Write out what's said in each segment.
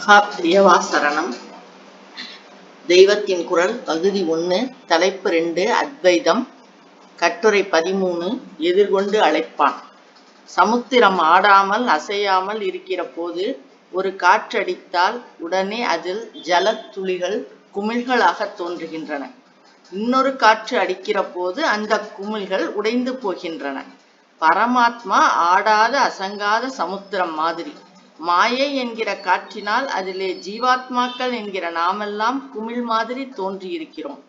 மகா பிரியவா சரணம் தெய்வத்தின் குரல் பகுதி ஒன்று தலைப்பு ரெண்டு அத்வைதம். கட்டுரை பதிமூணு எதிர்கொண்டு அழைப்பான். சமுத்திரம் ஆடாமல் அசையாமல் இருக்கிற போது ஒரு காற்றடித்தால் உடனே அதில் ஜலத் துளிகள் குமிழ்களாக தோன்றுகின்றன. இன்னொரு காற்று அடிக்கிற போது அந்த குமிழ்கள் உடைந்து போகின்றன. பரமாத்மா ஆடாத அசங்காத சமுத்திரம் மாதிரி. மாயை என்கிற காற்றினால் அதிலே ஜீவாத்மாக்கள் என்கிற நாமெல்லாம் குமிழ் மாதிரி தோன்றியிருக்கிறோம்.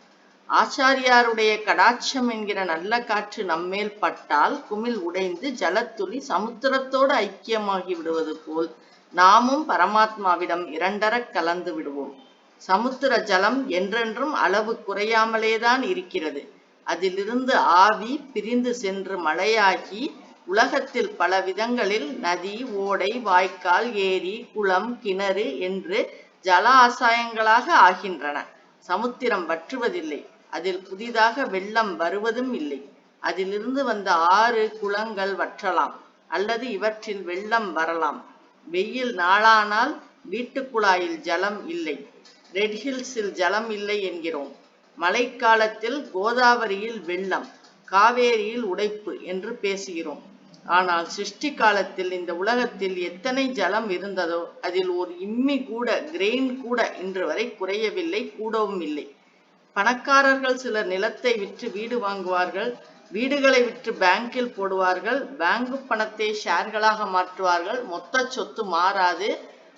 ஆச்சாரியாருடைய கடாட்சம் என்கிற நல்ல காற்று நம்மேல் பட்டால் குமிழ் உடைந்து ஜலத்துளி சமுத்திரத்தோடு ஐக்கியமாகி விடுவது போல் நாமும் பரமாத்மாவிடம் இரண்டரக் கலந்து விடுவோம். சமுத்திர ஜலம் என்றென்றும் அளவு குறையாமலேதான் இருக்கிறது. அதிலிருந்து ஆவி பிரிந்து சென்று மழையாகி உலகத்தில் பல விதங்களில் நதி ஓடை வாய்க்கால் ஏரி குளம் கிணறு என்று ஜல ஆசாயங்களாக ஆகின்றன. சமுத்திரம் வற்றுவதில்லை. அதில் புதிதாக வெள்ளம் வருவதும் இல்லை. அதிலிருந்து வந்த ஆறு குளங்கள் வற்றலாம் அல்லது இவற்றில் வெள்ளம் வரலாம். வெயில் நாளானால் வீட்டுக்குழாயில் ஜலம் இல்லை. ரெட் ஹில்ஸில் ஜலம் இல்லை என்கிறோம். மழைக்காலத்தில் கோதாவரியில் வெள்ளம் காவேரியில் உடைப்பு என்று பேசுகிறோம். ஆனால் சிருஷ்டி காலத்தில் இந்த உலகத்தில் எத்தனை ஜலம் இருந்ததோ அதில் ஒரு இம்மி கூட கிரெயின் கூட இன்று வரை குறையவில்லை கூடவும் இல்லை. பணக்காரர்கள் சிலர் நிலத்தை விற்று வீடு வாங்குவார்கள் வீடுகளை விற்று பேங்கில் போடுவார்கள் பேங்கு பணத்தை ஷேர்களாக மாற்றுவார்கள் மொத்த சொத்து மாறாது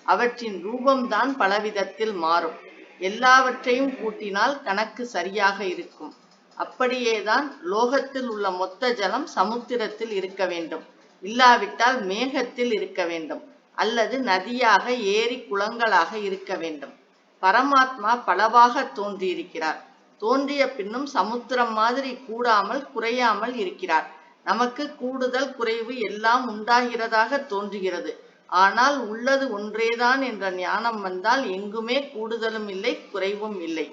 அவற்றின் ரூபம்தான் பலவிதத்தில் மாறும். எல்லாவற்றையும் கூட்டினால் கணக்கு சரியாக இருக்கும். அப்படியேதான் லோகத்தில் உள்ள மொத்த ஜலம் சமுத்திரத்தில் இருக்க வேண்டும். இல்லாவிட்டால் மேகத்தில் இருக்க வேண்டும். அல்லது நதியாக ஏரி குளங்களாக இருக்க வேண்டும். பரமாத்மா பலவாக தோன்றியிருக்கிறார். தோன்றிய பின்னும் சமுத்திரம் மாதிரி கூடாமல் குறையாமல் இருக்கிறார். நமக்கு கூடுதல் குறைவு எல்லாம் உண்டாகிறதாக தோன்றுகிறது. ஆனால் உள்ளது ஒன்றேதான் என்ற ஞானம் வந்தால் எங்குமே கூடுதலும் இல்லை குறைவும் இல்லை.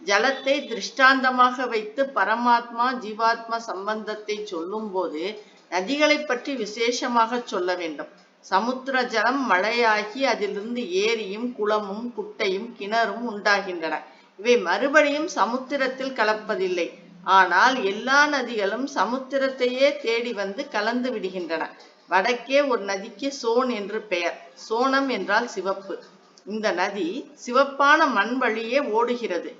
ஜலத்தை திருஷ்டாந்தமாக வைத்து பரமாத்மா ஜீவாத்மா சம்பந்தத்தை சொல்லும் போது நதிகளை பற்றி விசேஷமாக சொல்ல வேண்டும். சமுத்திர ஜலம் மழையாகி அதிலிருந்து ஏரியும் குளமும் குட்டையும் கிணறும் உண்டாகின்றன. இவை மறுபடியும் சமுத்திரத்தில் கலப்பதில்லை. ஆனால் எல்லா நதிகளும் சமுத்திரத்தையே தேடி வந்து கலந்து விடுகின்றன. வடக்கே ஒரு நதிக்கு சோன் என்று பெயர். சோனம் என்றால் சிவப்பு. இந்த நதி சிவப்பான மண் வழியே ஓடுகிறது.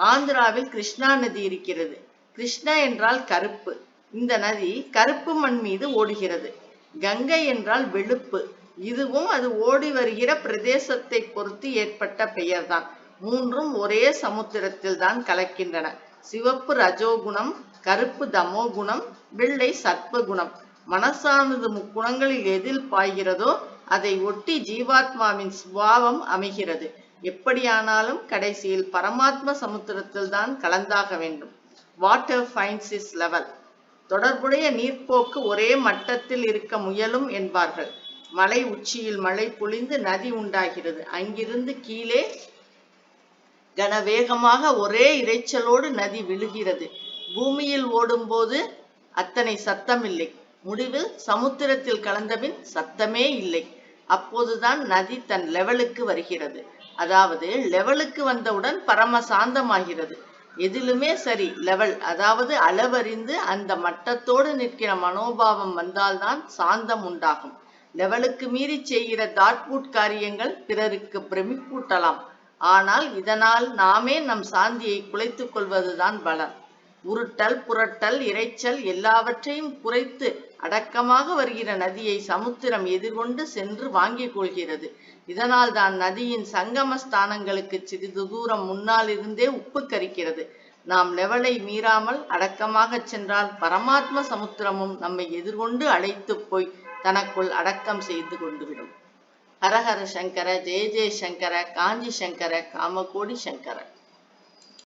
ஆந்திராவில் கிருஷ்ணா நதி இருக்கிறது. கிருஷ்ணா என்றால் கருப்பு. இந்த நதி கருப்பு மண் மீது ஓடுகிறது. கங்கை என்றால் வெளுப்பு. இதுவும் அது ஓடி வருகிற பிரதேசத்தை பொறுத்து ஏற்பட்ட பெயர்தான். மூன்றும் ஒரே சமுத்திரத்தில் தான் கலக்கின்றன. சிவப்பு ரஜோகுணம் கருப்பு தமோகுணம் வெள்ளை சத்வகுணம். மனசானது முக்குணங்களில் எதில் பாய்கிறதோ அதை ஒட்டி ஜீவாத்மாவின் சுபாவம் அமைகிறது. எப்படியானாலும் கடைசியில் பரமாத்ம சமுத்திரத்தில் தான் கலந்தாக வேண்டும். வாட்டர் ஃபைன்ஸ் இஸ் லெவல் தொடர்புடைய நீர்ப்போக்கு ஒரே மட்டத்தில் இருக்க முயலும் என்பார்கள். மலை உச்சியில் மழை பொழிந்து நதி உண்டாகிறது. அங்கிருந்து கீழே கனவேகமாக ஒரே இறைச்சலோடு நதி விழுகிறது. பூமியில் ஓடும்போது அத்தனை சத்தமில்லை. முடிவில் சமுத்திரத்தில் கலந்தபின் சத்தமே இல்லை. அப்போதுதான் நதி தன் லெவலுக்கு வருகிறது. அதாவது லெவலுக்கு வந்தவுடன் பரம சாந்தமாகிறது. எதிலுமே சரி லெவல் அதாவது அளவறிந்து அந்த மட்டத்தோடு நிற்கிற மனோபாவம் வந்தால்தான் சாந்தம் உண்டாகும். லெவலுக்கு மீறி செய்கிற தாட்பூட் காரியங்கள் பிறருக்கு பிரமிப்பூட்டலாம். ஆனால் இதனால் நாமே நம் சாந்தியை குலைத்துக் கொள்வதுதான் பலன். உருட்டல் புரட்டல் இறைச்சல் எல்லாவற்றையும் குறைத்து அடக்கமாக வருகிற நதியை சமுத்திரம் எதிர்கொண்டு சென்று வாங்கிக் கொள்கிறது. இதனால் தான் நதியின் சங்கம ஸ்தானங்களுக்கு சிறிது தூரம் முன்னால் இருந்தே உப்பு கரிக்கிறது. நாம் லெவலை மீறாமல் அடக்கமாக சென்றால் பரமாத்ம சமுத்திரமும் நம்மை எதிர்கொண்டு அழைத்து போய் தனக்குள் அடக்கம் செய்து கொண்டுவிடும். ஹரஹர சங்கர ஜெய ஜெய சங்கர காஞ்சி சங்கர காமகோடி சங்கர.